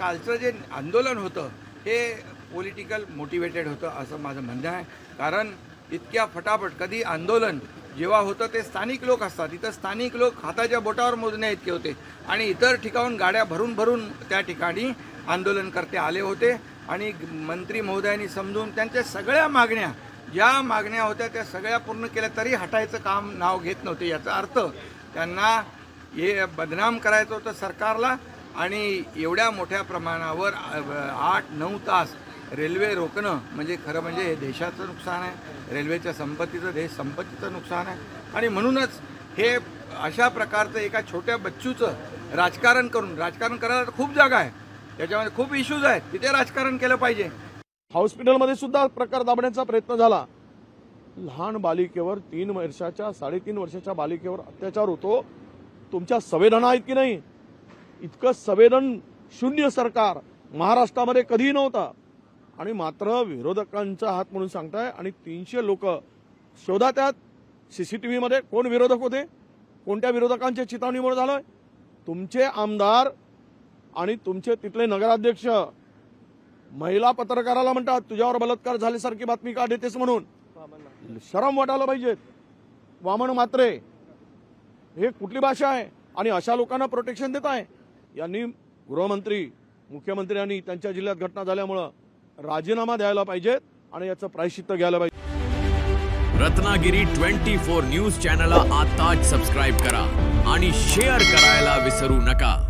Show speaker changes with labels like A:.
A: कालचं जे आंदोलन होतं हे पॉलिटिकल मोटिवेटेड होतं असं माझं म्हणणं आहे. कारण इतक्या फटाफट कधी आंदोलन जेव्हा होतं ते स्थानिक लोक असतात. इथं स्थानिक लोक हाताच्या बोटावर मोजण्या इतके होते. आणि इतर ठिकाणून गाड्या भरून भरून त्या ठिकाणी आंदोलनकर्ते आले होते. आणि मंत्री महोदयांनी समजून त्यांच्या सगळ्या मागण्या ज्या मागण्या होत्या त्या सगळ्या पूर्ण केल्या तरी हटायचं काम नाव घेत नव्हते याचा अर्थ त्यांना हे बदनाम करायचं होतं सरकारला. आणि एवढ्या मोठ्या प्रमाणावर आठ नऊ तास रेल्वे रोखणं म्हणजे खरं म्हणजे हे देशाचं नुकसान आहे रेल्वेच्या संपत्तीचं देश संपत्तीचं नुकसान आहे. आणि म्हणूनच हे अशा प्रकारचं एका छोट्या बच्चूचं राजकारण करून राजकारण करायला खूप जागा आहे. त्याच्यामध्ये खूप इश्यूज आहेत. तिथे राजकारण केलं पाहिजे.
B: हॉस्पिटलमध्ये सुद्धा प्रकार दाबण्याचा प्रयत्न झाला. लहान बालिकेवर तीन वर्षाच्या साडेतीन वर्षाच्या बालिकेवर अत्याचार होतो. तुमच्या संवेदना आहेत की नाही? इतकं संवेदन शून्य सरकार महाराष्ट्रामध्ये कधीही नव्हता. आणि मात्र विरोधकांचा हात म्हणून सांगताय आणि तीनशे लोक शोधा त्यात सी सी टी व्हीमध्ये कोण विरोधक होते? कोणत्या विरोधकांच्या चितावणीमुळे झालंय? तुमचे आमदार आणि तुमचे तिथले नगराध्यक्ष महिला पत्रकाराला म्हणतात तुझ्यावर बलात्कार झाल्यासारखी बातमी का देतेस म्हणून? शरम वाटायला पाहिजेत. वामन मात्रे हे कुठली भाषा आहे? आणि अशा लोकांना प्रोटेक्शन देत आहे? यांनी गृहमंत्री मुख्यमंत्र्यांनी त्यांच्या जिल्ह्यात घटना झाल्यामुळं राजीनामा द्यायला पाहिजेत आणि याचं प्रायश्चित्त घ्यायला पाहिजे.
C: रत्नागिरी ट्वेंटी फोर न्यूज चॅनलला आताच सबस्क्राईब करा आणि शेअर करायला विसरू नका.